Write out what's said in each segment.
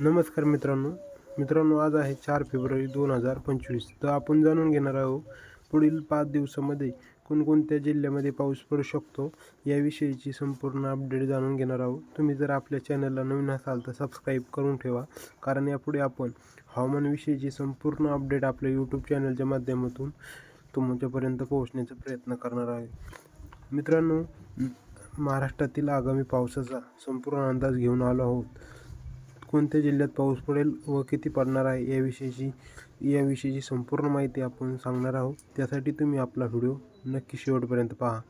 नमस्कार मित्रांनो. मित्रांनो आज आहे चार फेब्रुवारी दोन हजार पंचवीस. तर आपण जाणून घेणार आहोत पुढील पाच दिवसामध्ये कोणकोणत्या जिल्ह्यामध्ये पाऊस पडू शकतो याविषयीची संपूर्ण अपडेट जाणून घेणार आहोत. तुम्ही जर आपल्या चॅनलला नवीन असाल तर सबस्क्राईब करून ठेवा. कारण यापुढे आपण हवामानविषयीची संपूर्ण अपडेट आपल्या यूट्यूब चॅनलच्या माध्यमातून तुमच्यापर्यंत पोहोचण्याचा प्रयत्न करणार आहे. मित्रांनो महाराष्ट्रातील आगामी पावसाचा संपूर्ण अंदाज घेऊन आलो आहोत. कोणत्या जिल्ह्यात पाऊस पडेल व किती पडणार आहे याविषयीची याविषयीची संपूर्ण माहिती आपण सांगणार आहोत. त्यासाठी तुम्ही आपला व्हिडिओ नक्की शेवटपर्यंत पहा.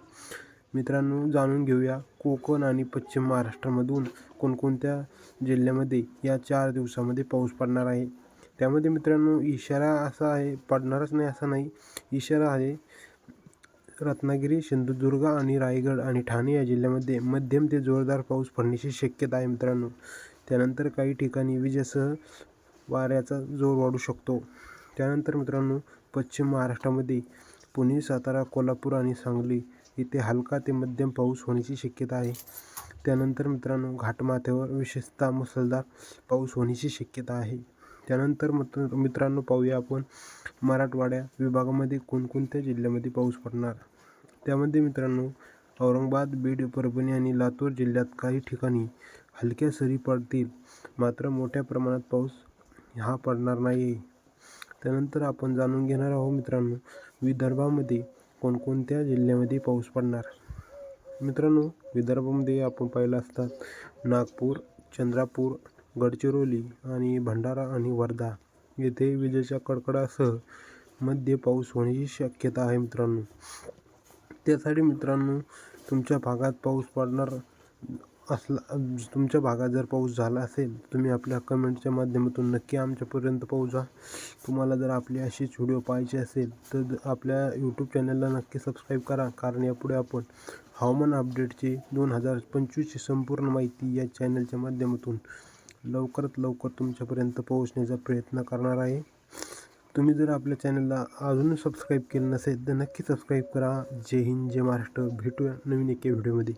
मित्रांनो जाणून घेऊया कोकण आणि पश्चिम महाराष्ट्रामधून कोणकोणत्या जिल्ह्यामध्ये या चार दिवसामध्ये पाऊस पडणार आहे. त्यामध्ये मित्रांनो इशारा असा आहे पडणारच नाही असा नाही. इशारा आहे रत्नागिरी सिंधुदुर्ग आणि रायगड आणि ठाणे या जिल्ह्यामध्ये मध्यम ते जोरदार पाऊस पडण्याची शक्यता आहे मित्रांनो. त्यानंतर काही ठिकाणी विजेसह वाऱ्याचा जोर वाढू शकतो. त्यानंतर मित्रांनो पश्चिम महाराष्ट्रामध्ये पुणे सातारा कोल्हापूर आणि सांगली इथे हलका ते मध्यम पाऊस होण्याची शक्यता आहे. त्यानंतर मित्रांनो घाटमाथ्यावर विशेषतः मुसळधार पाऊस होण्याची शक्यता आहे. त्यानंतर मित्र मित्रांनो पाहूया आपण मराठवाड्या विभागामध्ये कोणकोणत्या जिल्ह्यामध्ये पाऊस पडणार? त्यामध्ये मित्रांनो औरंगाबाद बीड परभणी आणि लातूर जिल्ह्यात काही ठिकाणी हलक्या सरी पडतील. मात्र मोठ्या प्रमाणात पाऊस हा पडणार नाही त्यानंतर आपण जाणून घेणार आहोत मित्रांनो विदर्भामध्ये कोणकोणत्या जिल्ह्यामध्ये पाऊस पडणार? मित्रांनो विदर्भामध्ये आपण पाहिलं असतात नागपूर चंद्रपूर गडचिरोली आणि भंडारा आणि वर्धा येथे विजेच्या कडकडासहमध्ये पाऊस होण्याची शक्यता आहे मित्रांनो. त्यासाठी मित्रांनो तुमच्या भागात पाऊस पडणार असला तुमच्या भागात जर पाऊस झाला असेल तुम्ही आपल्या कमेंटच्या माध्यमातून नक्की आमच्यापर्यंत पोहोचा. तुम्हाला जर आपली असेच व्हिडिओ पाहिजे असेल तर आपल्या यूट्यूब चॅनलला नक्की सबस्क्राईब करा. कारण यापुढे आपण हवामान अपडेटची दोन हजार पंचवीसची संपूर्ण माहिती या चॅनलच्या माध्यमातून लवकरात लवकर तुमच्यापर्यंत पोहोचण्याचा प्रयत्न करणार आहे. तुम्ही जर आपल्या चॅनलला अजून सबस्क्राईब केलं नसेल तर नक्की सबस्क्राईब करा. जय हिंद जय महाराष्ट्र. भेटूया नवीन एके व्हिडिओमध्ये